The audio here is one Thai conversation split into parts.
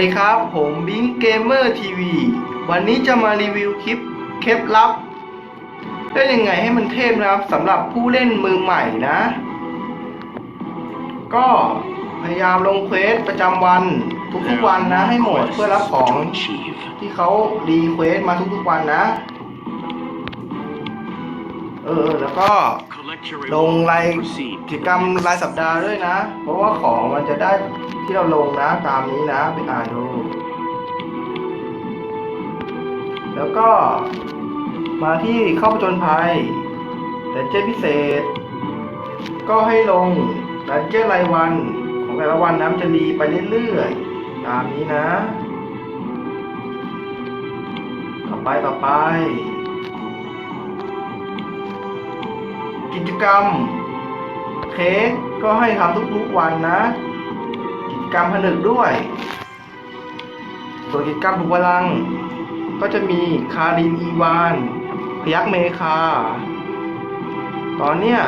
สวัสดีครับ ผมบิงเกมเมอร์ทีวีวันนี้จะมารีวิวคลิปเคล็ดลับเล่นยังไงให้มันเทพนะครับสำหรับผู้เล่นมือใหม่นะ ก็พยายามลงเควสประจำวันทุกๆวันนะ ให้หมดเพื่อรับของที่เขารีเควสมาทุกๆวันนะเออแล้วก็ลงรายกิจกรรมรายสัปดาห์ด้วยนะ เพราะว่าของมันจะได้ ที่เราลงนะตามนี้นะไปอ่านดู แล้วก็มาที่เข้าประจนภัยแต่เจ้พิเศษ ก็ให้ลงดันเจ้รายวันของแต่ละวันนะมันจะรีไปเรื่อยๆตามนี้นะ ต่อไปต่อไป กิจกรรม เค้กก็ให้ทำทุกๆวันนะ กรรมผนึกด้วย ส่วนกิจกรรมบุกพลัง ก็จะมีคารินอีวาน พยักเมคา ตอนเนี้ย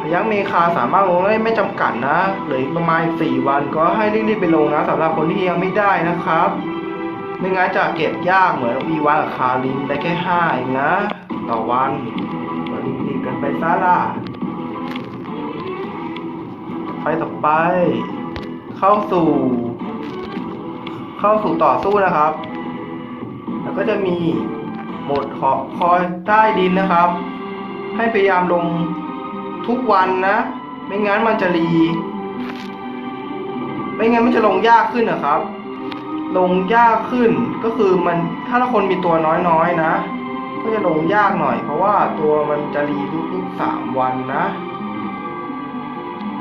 พยักเมคาสามารถลงได้ไม่จำกัดนะเหลืออีกประมาณสี่วันก็ให้รีบๆไปลงนะสำหรับคนที่ยังไม่ได้นะครับไม่งั้นจะเก็บยากเหมือนอีวานกับคารินได้แค่ห้าเองนะ ต่อวันรีบๆกันไปซะล่ะไปต่อไป เข้าสู่ เข้าสู่ต่อสู้นะครับ แล้วก็จะมีโหมดขอคอยใต้ดินนะครับ ให้พยายามลงทุกวันนะ ไม่งั้นมันจะรี ไม่งั้นมันจะลงยากขึ้นนะครับ ลงยากขึ้นก็คือมันถ้าเราคนมีตัวน้อยๆนะ ก็จะลงยากหน่อย เพราะว่าตัวมันจะรีทุกๆสามวันนะ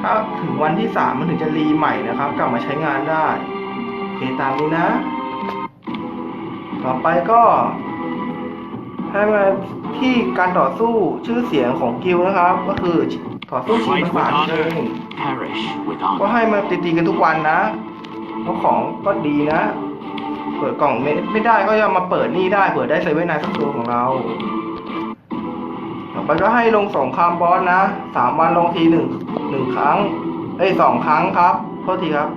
ถ้าถึงวันที่สามมันถึงจะรีใหม่นะครับ กลับมาใช้งานได้โอเคตามนี้นะ ต่อไปก็ให้มาที่การต่อสู้ชื่อเสียงของกิลด์นะครับ ก็คือต่อสู้ชิง Fight ประ with สานเอง honor. Perish with ก็ honor. ให้มาตีๆกันทุกวันนะเพราะของก็ดีนะ เปิดกล่องไม่ไม่ได้ก็จะมาเปิดนี่ได้เปิดได้เซเว่นไนท์สักตัวของเราต่อไปก็ให้ลงสงครามบอสนะสามวันลงทีหนึ่ง หนึ่งครั้ง เอ้ยสองครั้งครับโทษทีครับ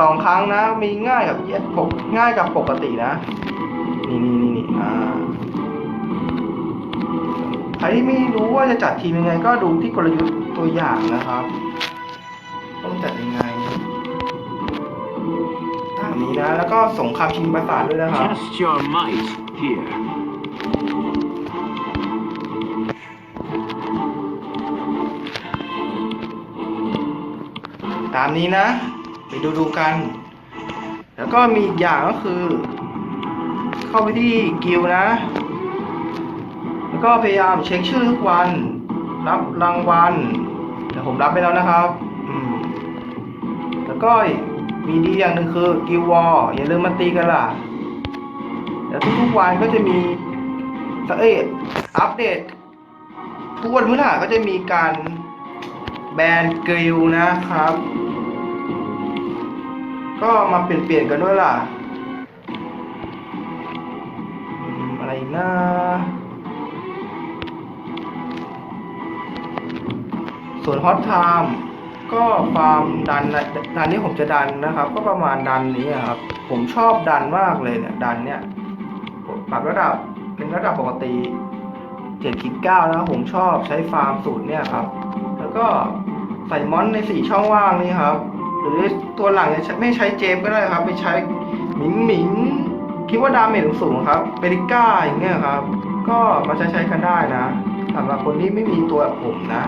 สองครั้งนะ มีง่ายกับเยปกง่ายกับปกตินะ นี่นี่นี่นี่อ่าใครที่ไม่รู้ว่าจะจัดทีมยังไง ก็ดูที่กลยุทธ์ตัวอย่างนะครับ ต้องจัดยังไงตามนี้นะ แล้วก็สงครามชิงประสาทด้วยนะครับามนี้นะ ไปดูดูกัน แล้วก็มีอีกอย่างก็คือ เข้าไปที่กิลนะ แล้วก็พยายามเช็คชื่อทุกวัน รับรางวัลแต่ผมรับไปแล้วนะครับแล้วก็มีดีอย่างหนึ่งคือกิลวอร์อย่าลืมมาตีกันล่ะ แล้วทุกๆวันก็จะมีเอ้ยอัปเดตทุกวันพฤหัสก็จะมีการแบนกิลนะครับ ก็มาเปลี่ยนๆกันด้วยล่ะ อะไรนะส่วนฮอตไทม์ก็ความดันนะดันนี้ผมจะดันนะครับ ก็ประมาณดันนี้ครับ ผมชอบดันมากเลยเนี่ยดันเนี่ยปรับระดับเป็นระดับปกติเจ็ดคิดเก้านะครับผมชอบใช้ฟาร์มสูตรเนี่ยครับ แล้วก็ใส่มอนในสี่ช่องว่างนี่ครับ หรือตัวหลังจะไม่ใช้เจมก็ได้ครับไปใช้หมิงหมิงคิดว่าดาเมจสูงครับเบริก้าอย่างเงี้ยครับ ก็มาใช้ใช้กันได้นะสำหรับคนที่ไม่มีตัวแบบผมนะ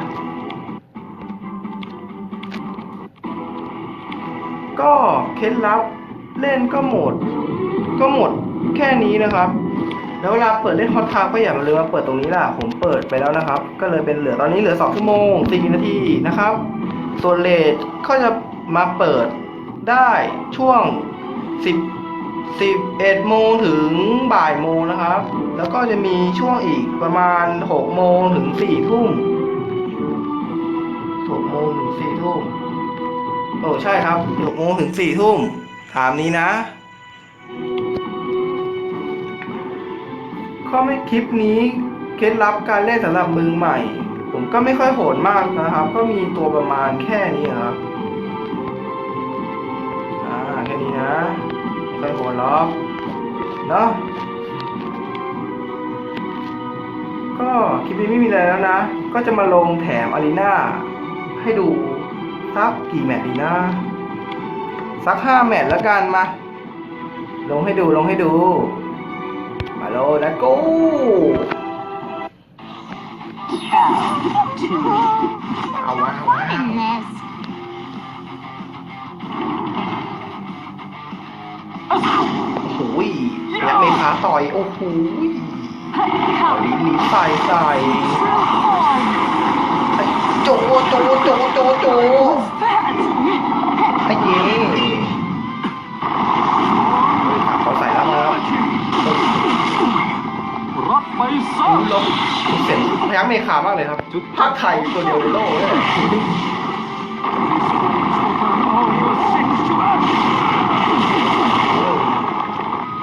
ก็เคล็ดลับเล่นก็หมด ก็หมดแค่นี้นะครับ แล้วเวลาเปิดเล่นฮอตทาก็อย่ามาลืมมาเปิดตรงนี้ล่ะ ผมเปิดไปแล้วนะครับ ก็เลยเป็นเหลือตอนนี้เหลือ 2 ชั่วโมง4นาทีนะครับ ส่วนเลทก็จะมาเปิดได้ช่วง 10 11โมงถึงบ่ายโมงนะครับ แล้วก็จะมีช่วงอีกประมาณ 6 โมงถึง 4 ทุ่ม6โมงถึง 4 ทุ่มโอ้ใช่ครับ6โมงถึง 4 ทุ่ม ถามนี้นะข้อไม่คลิปนี้เคล็ดลับการเล่นสำหรับมือใหม่ ผมก็ไม่ค่อยโหดมากนะครับ ก็มีตัวประมาณแค่นี้ครับอ่าแค่นี้นะไม่ค่อยโหรอกเนาะก็คลิปนี้ไม่มีอะไรแล้วนะ ก็จะมาลงแถมอารีนาให้ดูสักกี่แมตช์ดีนะ สักห้าแมตช์แล้วกันมา ลงให้ดูลงให้ดู มาโลนะกู เอาวะเอาวะ Goodness. โอ้โหยและเมคาต่อย โอ้โหยเอาลิ้นลิ้นใส่ใส่ไอ้โจโจโจโจโจ พยักเมคามากเลยครับภาคไทยตัวเดียวในโลกเลย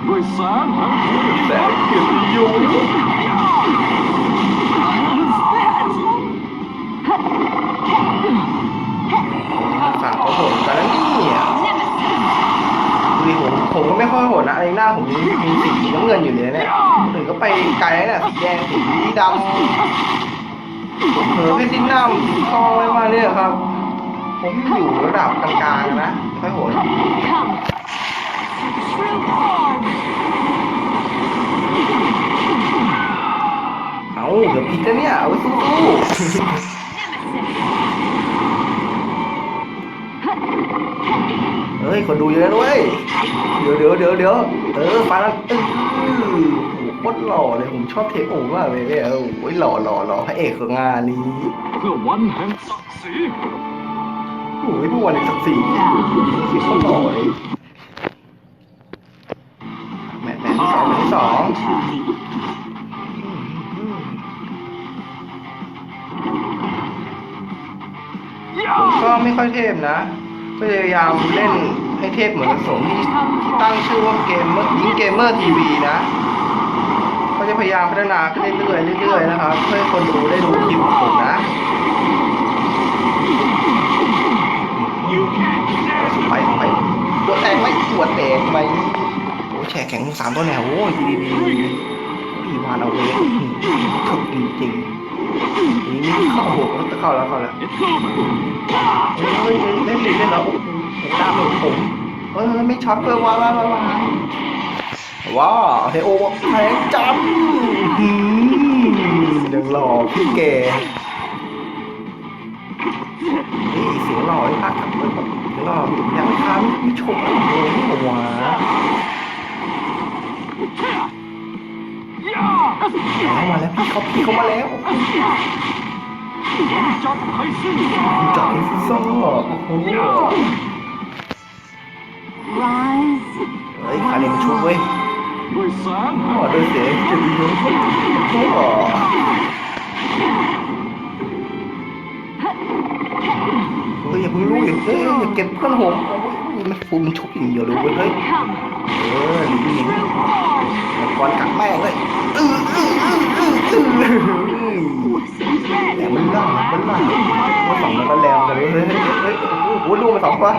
ด้วยแสงแห่งเทพแต่เกียรติยศฝั่งเขาโหดกันแล้วเนี่ยดูดิ ผมก็ไม่ค่อยโหดนะไอ้หน้าผมมีมีสีน้ำเงินอยู่เลยเนี่ยคนอื่นก็ไปไกลแล้วเนี่ยสีแดงสีดำเผลอไปดิ้นหน้าสีทองอะไรมาเนี่ยครับ ผมอยู่ระดับกลางๆนะไม่ค่อยโหดเอาเดี๋ยวผิดนะเนี่ยเอาไว้สู้ๆ เฮ้ยคนดูเยอะด้วยเดี๋ยวเดี๋ยวเดี๋ยวเดี๋ยวเออฟันแล้วเออโอ้โหโคตรหล่อเลยผมชอบเทปโอมากเลยเนี่ยโอ้ยหล่อหล่อหล่อพระเอกของงานนี้เพื่อวันแห่งศักดิ์ศรีโอ้ยผู้วันอีกสักสี่ที่เขาหล่อเลยแมตช์แมตช์สองแมตช์ที่สองผมก็ไม่ค่อยเทพนะ พยายามเล่นให้เทพเหมือนสมที่ที่ตั้งชื่อว่าเกมเมอร์ยิงเกมเมอร์ทีวีนะก็จะพยายามพัฒนาขึ้นเรื่อยๆเรื่อยๆนะครับเพื่อให้คนดูได้ดูคลิปของผมนะไปไปตัวแตกไมตัวแตกไหมโอ้แฉแข็งสามตัวแนวโอ้ยดีดีดีพี่วานเอาเลยถูกจริงๆนี่นี่เข้าโหจะเข้าแล้วเข้าแล้วเฮ้ย เล่นลิ้นเล่นแล้วโอ้โหตามผมเฮ้ยไม่ช็อตเลยว้าวว้าวว้าวว้าวเฮโอแพงจังหืมยังหล่อพี่แกนี่เสียงหล่อไอ้ภาคกับเปิดแบบเสียงหล่อยังไม่ค้าไม่ชมเลยนี่หว่าแล้วมาแล้วพี่เขาพี่เขามาแล้วจับให้สิ้นจอดให้ซ่ เฮ้ยคาเรนช่วยเว้ยด้วยแสงอ๋อด้วยเสียงจะดีเลยอ๋อเฮ้ยอย่าเพิ่งรู้อย่าเฮ้ยอย่าเก็บเพื่อนผมโอ้ยมันฟูมันชุบอย่างเดียวเลยเว้ยเฮ้ย Come. เออหนีหนีมังกรกัดแม่งเลยอื้ออื้ออื้ออื้ออื้อแต่มันล่ามันล่ามันสองมันก็แรงกันเลยเฮ้ยเฮ้ยเฮ้ย โอ้โหลูกมันสองตัว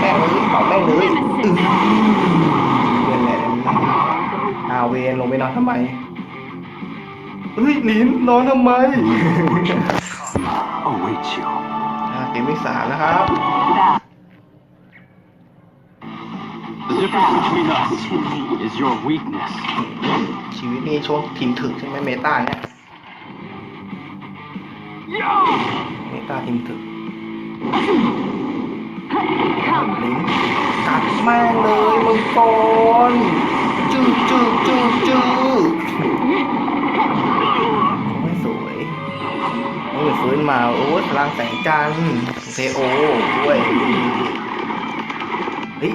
แม่งเลยเผาแม่งเลยอื้อเรียนแหละเรียนแหละอาเวนลงไปนอนทำไมเฮ้ยลินนอนทำไม Await you. อ่าเกมที่สามนะครับ The difference between us is your weakness. ชีวิตนี้ช่วงทีมถึกใช่ไหมเมตาเนี่ยเมตาทีมถึก Come. ลิ้นกัดแม่งเลยมังกรจื้อจื้อจื้อจื้อไม่สวยโอ้ยฟื้นมาโอ้ยพลังแสงจันทร์เซโอด้วยเฮ้ย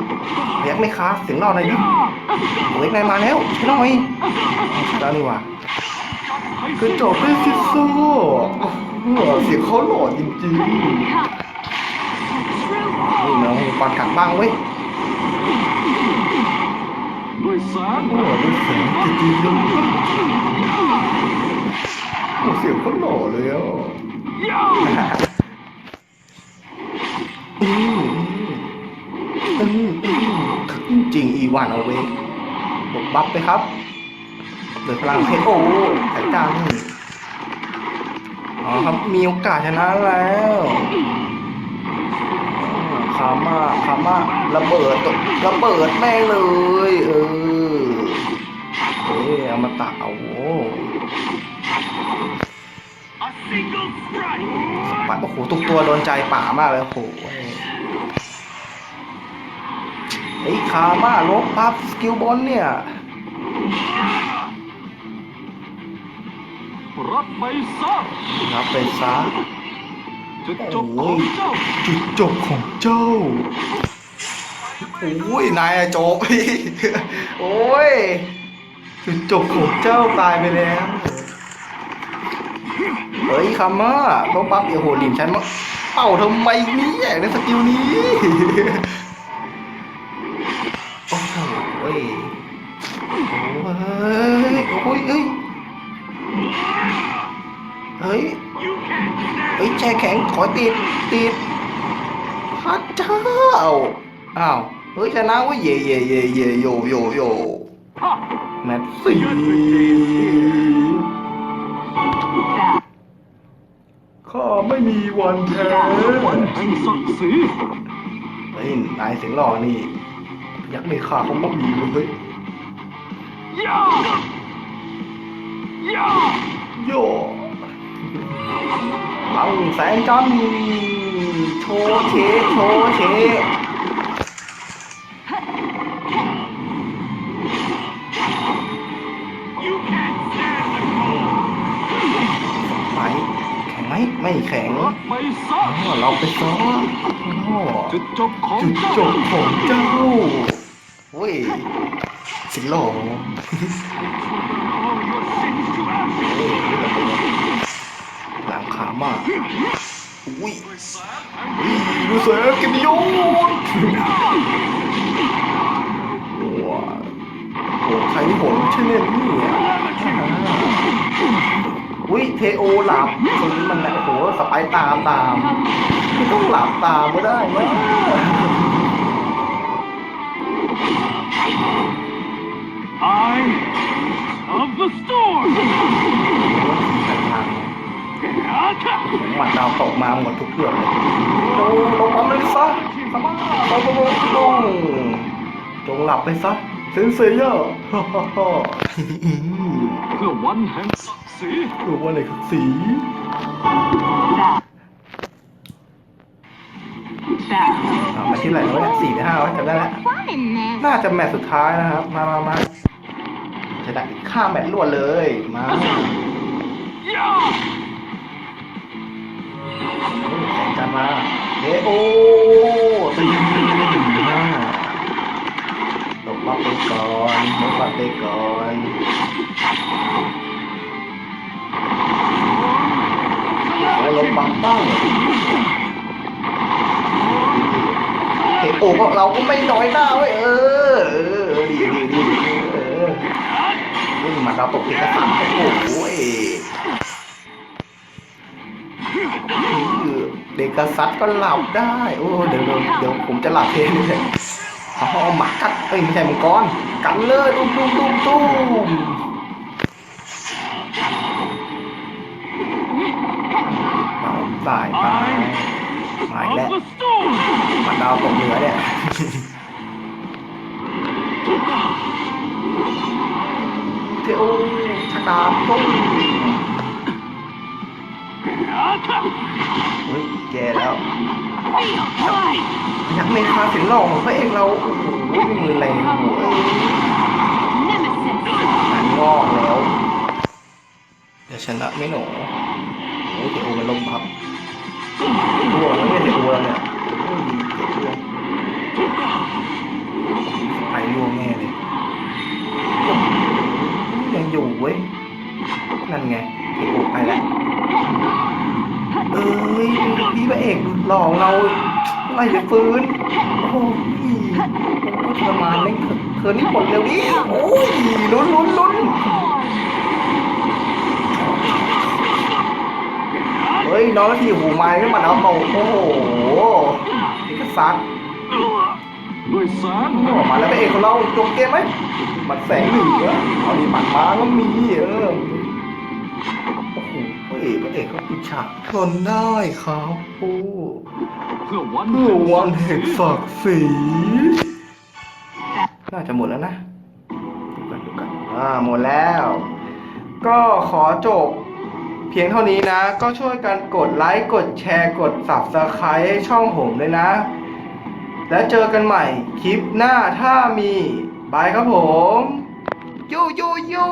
พยักไม่ค้าเสียงเราหน่อยดิเล็กนายมาแล้วช่หน่อยแล้วนี่ว่าคือจบด้วยซิโซ่เสียงเขาหล่อจริงๆ Come. True นี่องปอนกัดบ้างเว้ยด้วยแสงโอ้ดูเสียงจริงๆเลยโอ้เสียงเขาหล่อเลยอะจริงอีวานเอาเวบวกบัฟไปครับเดือพลังเพชรโอ้สายจังอ๋อครับมีโอกาสชนะแล้ว อ๋อคามาคามาระเบิดตัวระเบิดแม่งเลย เออเอ้ยเอามาตักเอาโว้ A single strike. ปัดโอ้โหทุกตัวโดนใจป่ามากเลยโอ้โหไอ้ยคามาลบปั๊บสกิลบอลเนี่ยรับไปซะรับไปซะ จุดจบของเจ้า จุดจบของเจ้า โอ้ย นายอะจบพี่โอ้ย จุดจบของเจ้าตายไปแล้ว เฮ้ยคามาลบปั๊บโอ้โหหลิมฉันมาเป่าทำไมเนี่ยในสกิลนี้ โอ้โหเฮ้ยโอ้ยโอ้ยเอ้ย แช่แข็งขอติดติดพระเจ้าอ้าวเฮ้ยชนะเว่าเย่เย่เย่เย่โยโยโยฮะแมตช์สี่ข้าไม่มีวันแพ้วันแห่งศักดิ์ศรีเฮ้ยนายเสียงหล่อนี่ ยักษ์ในขาเขาก็มีเลยย่าย่าโย บังแสงจันโชว์เชโชว์เชไปแข็งไหมไม่แข็งรับไปซะอ๋อเราไปซ้อมจุดจบของจุดเจ้าจบของเจ้าเฮ้ยสิงหลง All your sins to ashes. หลัง ขามากอุ้ยดูเสือกินโยนว้าโอ้ใครหนใช่ไหมเนี่ยอุ้ยเทโอหลับคนนี้มันนะโอ้โหสไปตามตามไม่ต้องหลับตามก็ได้นะ Eye of the storm. มัดดาวตกมาหมดทุกเรื่องเลยโอ้ลงมาเลยซะสมาโอ้โหลงจงหลับไปซะเซนเซเยอร์ฮ่าฮ่าฮ่าเพื่อวันแห่งศักดิ์ศรีคือว่าอะไรคือสีอะมาที่ไหนแล้วเนี่ยสี่หรือห้าวะจำได้แล้วน่าจะแมตช์สุดท้ายนะครับ มามามาจะได้ข้ามแมตช์รวดเลย มาาแข่งกันมาเอโอตีห้าลบมาไปก่อนลบมาไปก่อนแล้วลบบังบ้างเอโอพวกเราก็ไม่น้อยหน้าเว้ยเออเออดีดีดีเออนี่มันเราตกติดกสันโอ้โห เด็กกษัตริย์ก็หลับได้ โอ้เดี๋ยวเดี๋ยวเดี๋ยวผมจะหลับเองเลยเอาหมากัดเอ้ยไม่ใช่มังกรกันเลยตุ้มตุ้มตุ้มตุ้มเอาตายตายมาอีกแล้วมันดาวตกเหนือเนี่ยเทโอชะตาตุ้ม เฮ้ยแย่แล้ว ยักษ์ในคาเสียงหล่อของพระเอกเราโอ้โหไม่มือแรงโอ้โหเอ้ย Nemesis. งานงอกแล้ว เดี๋ยวชนะไม่หนูโอ้ยเทโอมันลมพับร่วงแล้วเนี่ยเทโอเราเนี่ยโอ้ยเทโอไปร่วงแน่เลยยังอยู่เว้ยนั่นไงเทโอไปแล้วเอ้ยพี่พระ เอกหล่อของเราไม่จะฟื้น โอ้ยโอ้ยทรมานเลยเธอนี่หมดเร็วดิโอ้ยลุ้นลุ้นลุ้นเฮ้ย น้องนาทีหูไม้ขึ้นมาแล้วโตโอ้โหนี่ก็ซักด้วยแสงออกมาแล้วพระเอกของเราจบเกมไหมมันแสงเหนือเอาดีปัดมาก็มีเออโอ้โห พระเอกอกเขาปิดฉากทนได้ครับโอ้เพื่อวันเพื่อวันแห่งศักดิ์ศรีน่าจะหมดแล้วนะดูกันดูกันอ่าหมดแล้ว ก็ขอจบเพียงเท่านี้นะ ก็ช่วยกันกดไลค์กดแชร์กด subscribe ช่องผมเลยนะ แล้วเจอกันใหม่คลิปหน้าถ้ามีบายครับผมยูยูยู